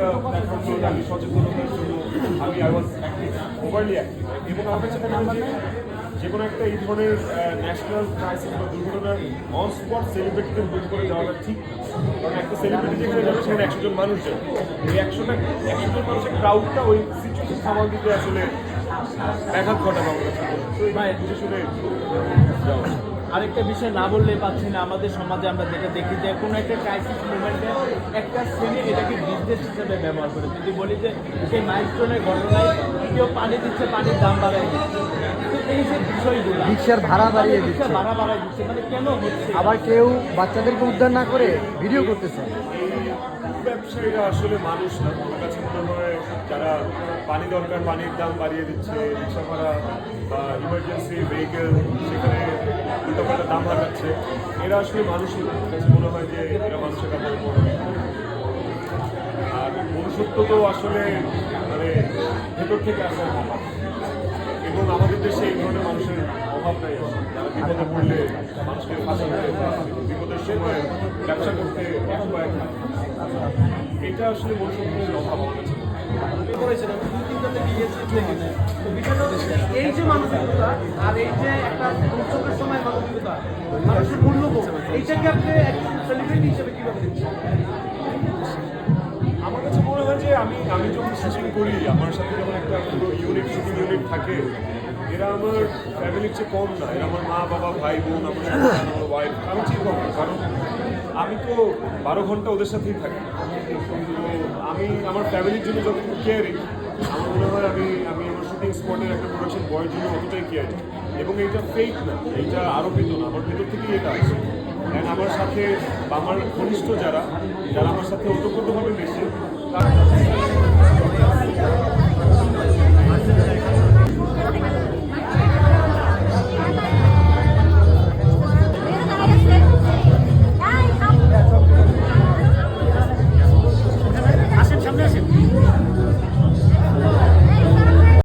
Platform আমি সচেতনতার জন্য ওভারলি অ্যাক্টিভ এবং আমার কাছে হয় যে কোনো একটা এই ধরনের ন্যাশনাল ক্রাইসিস বা দুর্ঘটনার অন স্পট সেলিব্রিটিদের বুক করে যাওয়াটা ঠিক কারণ একটা সেলিব্রিটি যেখানে যাবে, সেখানে একশো জন মানুষ যাবে। এই একশোটা একশো জন মানুষের ক্রাউডটা ওই সিচুয়েশন সামাল দিতে আসলে ব্যাঘাত ঘটাবে আমার কাছে তো এই বুঝে শুনে যাওয়া। আরেকটা বিষয় না বললেই পাচ্ছি না। আমাদের সমাজে আমরা যেটা দেখি যে কোনো একটা ক্রাইসিস মুভমেন্টে একটা শ্রেণি এটাকে বিজনেস হিসেবে ব্যবহার করে। যদি বলি যে সেই মাইলস্টোনের ঘটনায় কেউ পানি দিচ্ছে পানির দাম বাড়ায় দিচ্ছে। তো এই যে বিষয়গুলো রিক্সার ভাড়া বাড়িয়ে দিচ্ছে। ভাড়া বাড়ায় দিচ্ছে মানে কেন হচ্ছে? আবার কেউ বাচ্চাদেরকে উদ্ধার না করে ভিডিও করতেছে। এই ব্যবসায়ীরা আসলে মানুষ না। আমার কাছে মনে হয় যারা পানি দরকার পানির দাম বাড়িয়ে দিচ্ছে রিক্সা ভাড়া বা ইমার্জেন্সি ভেহিকেল দাম বাড়াচ্ছে। এরা আসলে। আমার কাছে মনে হয় যে এরা মানুষের কাছে আর মনুষ্যত্ব তো আসলে মানে ভেতর থেকে আসা এবং আমাদের দেশে এই ধরনের মানুষের অভাব নাই। যারা বিপদে পড়লে মানুষকে ফাঁসাতে বিপদের সময় ব্যবসা করতে এক বা এক এটা আসলে মনুষ্যত্বের অভাব আমার কাছে হচ্ছে এই যে আর এই যে একটা মানবিকতা মানুষের মূল্যবোধ এইটাকে আপনি সেলিব্রিটি হিসেবে কীভাবে দেখছেন? আমার কাছে মনে হয় যে আমি আমি যখন শুটিং করি আমার সাথে যখন একটা পুরো ইউনিট শুটিং ইউনিট থাকে এরা আমার ফ্যামিলির চেয়ে কম না। এরা আমার মা বাবা ভাই বোন আমার সন্তান, আমার ওয়াইফ আমি ঠিক কম না। কারণ আমি তো বারো ঘণ্টা ওদের সাথেই থাকি। আমি আমার ফ্যামিলির জন্য যতটুকু কেয়ারিং আমার মনে হয় আমি আমি স্পটের একটা প্রোডাকশন বয়ের জন্য অতটাই কেয়ারিং এবং এইটা ফেক না এইটা আরোপিত না, আমার ভেতর থেকেই এটা আছে। অ্যান্ড আমার সাথে আমার ঘনিষ্ঠ যারা যারা আমার সাথে ওতপ্রোতভাবে মেশে